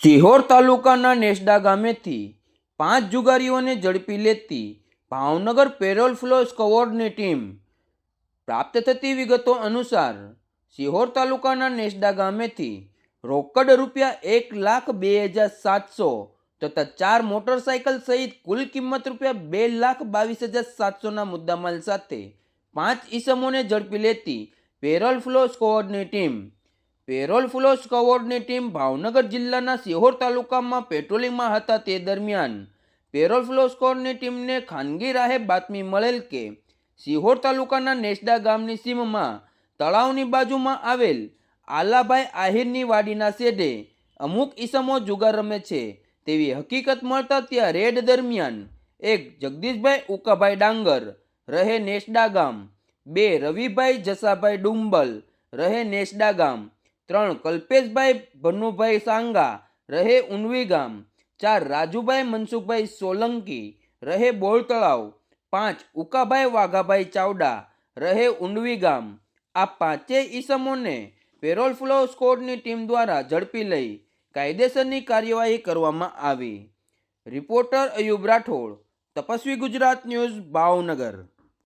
સિહોર તાલુકાના નેસડા ગામેથી પાંચ જુગારીઓને ઝડપી લેતી ભાવનગર પેરોલ ફ્લો સ્કવોડની ટીમ પ્રાપ્ત થતી વિગતો અનુસાર સિહોર તાલુકાના નેસડા ગામેથી રોકડ રૂપિયા એક લાખ બે હજાર સાતસો તથા ચાર મોટરસાયકલ સહિત કુલ કિંમત રૂપિયા બે લાખ બાવીસ હજાર સાતસોના મુદ્દામાલ સાથે પાંચ ઈસમોને ઝડપી લેતી પેરોલ ફ્લો સ્કવોડની ટીમ પેરોલ ફ્લો સ્કવોડની ટીમ ભાવનગર જિલ્લાના સિહોર તાલુકામાં પેટ્રોલિંગમાં હતા તે દરમિયાન. પેરોલ ફ્લો સ્કોડની ટીમને ખાનગી રાહે બાતમી મળેલ કે સિહોર તાલુકાના નેસડા ગામની સીમમાં તળાવની બાજુમાં આવેલ આલાભાઈ આહિરની વાડીના શેઢે અમુક ઈસમો જુગાર રમે છે. તેવી હકીકત મળતા ત્યાં રેડ દરમિયાન એક જગદીશભાઈ ઉકાભાઈ ડાંગર, રહે નેસડા ગામ. બે રવિભાઈ જસાભાઈ ડુંબલ, રહે નેસડા ગામ. ત્રણ, કલ્પેશભાઈ ભનુભાઈ સાંગા, રહે ઉનવી ગામ. ચાર, રાજુભાઈ મનસુખભાઈ સોલંકી, રહે બોળ તળાવ. પાંચ, ઉકાભાઈ વાઘાભાઈ ચાવડા, રહે ઉંડવી ગામ. આ પાંચેય ઈસમોને પેરોલ ફ્લો સ્કોડની ટીમ દ્વારા ઝડપી લઈ કાયદેસરની કાર્યવાહી કરવામાં આવી. રિપોર્ટર અયુબ રાઠોડ. તપસ્વી ગુજરાત ન્યૂઝ, ભાવનગર.